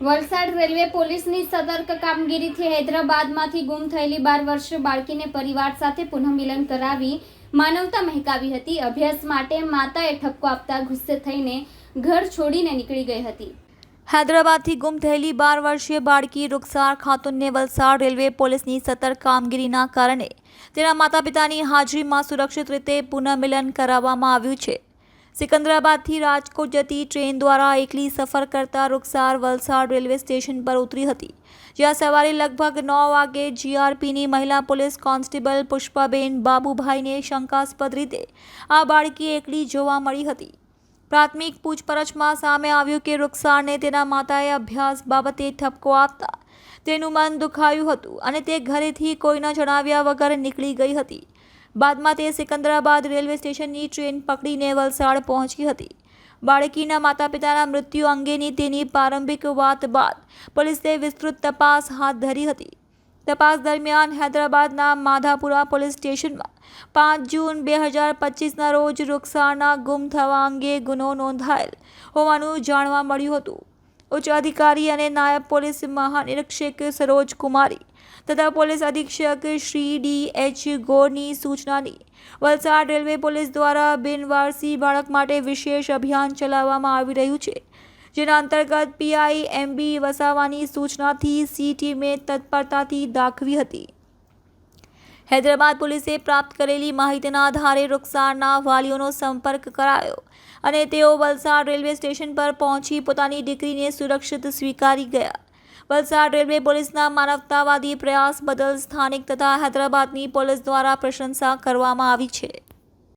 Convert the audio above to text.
Valsad railway પોલીસની સતર્ક કામગીરીથી હૈદરાબાદમાંથી ગુમ થયેલી બાર વર્ષીય બાળકીને પરિવાર સાથે પુનઃમિલન કરાવી માનવતા મહેકાવી હતી. અભ્યાસ માટે માતાએ ઠપકો આપતા ગુસ્સે થઈને ઘર છોડીને નીકળી ગઈ હતી. હૈદરાબાદથી ગુમ થયેલી બાર વર્ષીય બાળકી રૂકસાર ખાતુનને વલસાડ રેલવે પોલીસની સતર્ક કામગીરીના કારણે તેના માતા પિતાની હાજરીમાં સુરક્ષિત રીતે પુનઃમિલન કરાવવામાં આવ્યું છે. સિકંદરાબાદથી રાજકોટ જતી ટ્રેન દ્વારા એકલી સફર કરતા રૂકસાર વલસાડ રેલવે સ્ટેશન પર ઉતરી હતી. જ્યાં સવારે લગભગ નવ વાગે જીઆરપીની મહિલા પોલીસ કોન્સ્ટેબલ પુષ્પાબેન બાબુભાઈને શંકાસ્પદ રીતે આ બાળકી એકલી જોવા મળી હતી. પ્રાથમિક પૂછપરછમાં સામે આવ્યું કે રૂકસારને તેના માતાએ અભ્યાસ બાબતે ઠપકો આપતા તેનું મન દુખાયું હતું અને તે ઘરેથી કોઈના જણાવ્યા વગર નીકળી ગઈ હતી. બાદમાં તે સિકંદરાબાદ રેલવે સ્ટેશનની ટ્રેન પકડીને વલસાડ પહોંચી હતી. બાળકીના માતા પિતાના મૃત્યુ અંગેની તેની પ્રારંભિક વાત બાદ પોલીસે વિસ્તૃત તપાસ હાથ ધરી હતી. તપાસ દરમિયાન હૈદરાબાદના માધાપુરા પોલીસ સ્ટેશનમાં પાંચ જૂન બે હજાર પચીસના રોજ રૂકસારના ગુમ થવા અંગે ગુનો નોંધાયેલ હોવાનું જાણવા મળ્યું હતું. ઉચ્ચ અધિકારી અને નાયબ પોલીસ મહાનિરીક્ષક સરોજ કુમારી તથા પોલીસ અધિક્ષક શ્રી ડી એચ ગોરની સૂચનાની વલસાડ રેલવે પોલીસ દ્વારા બિનવારસી બાળક માટે વિશેષ અભિયાન ચલાવવામાં આવી રહ્યું છે, જેના અંતર્ગત પીઆઈ એમબી વસાવાની સૂચનાથી સી ટીમે તત્પરતાથી દાખવી હતી. હૈદરાબાદ પોલીસે પ્રાપ્ત કરેલી માહિતીના આધારે રૂકસારના વાલીઓનો સંપર્ક કરાયો અને તેઓ વલસાડ રેલવે સ્ટેશન પર પહોંચી પોતાની દીકરીને સુરક્ષિત સ્વીકારી ગયા. વલસાડ રેલવે પોલીસના માનવતાવાદી પ્રયાસ બદલ સ્થાનિક તથા હૈદરાબાદની પોલીસ દ્વારા પ્રશંસા કરવામાં આવી છે.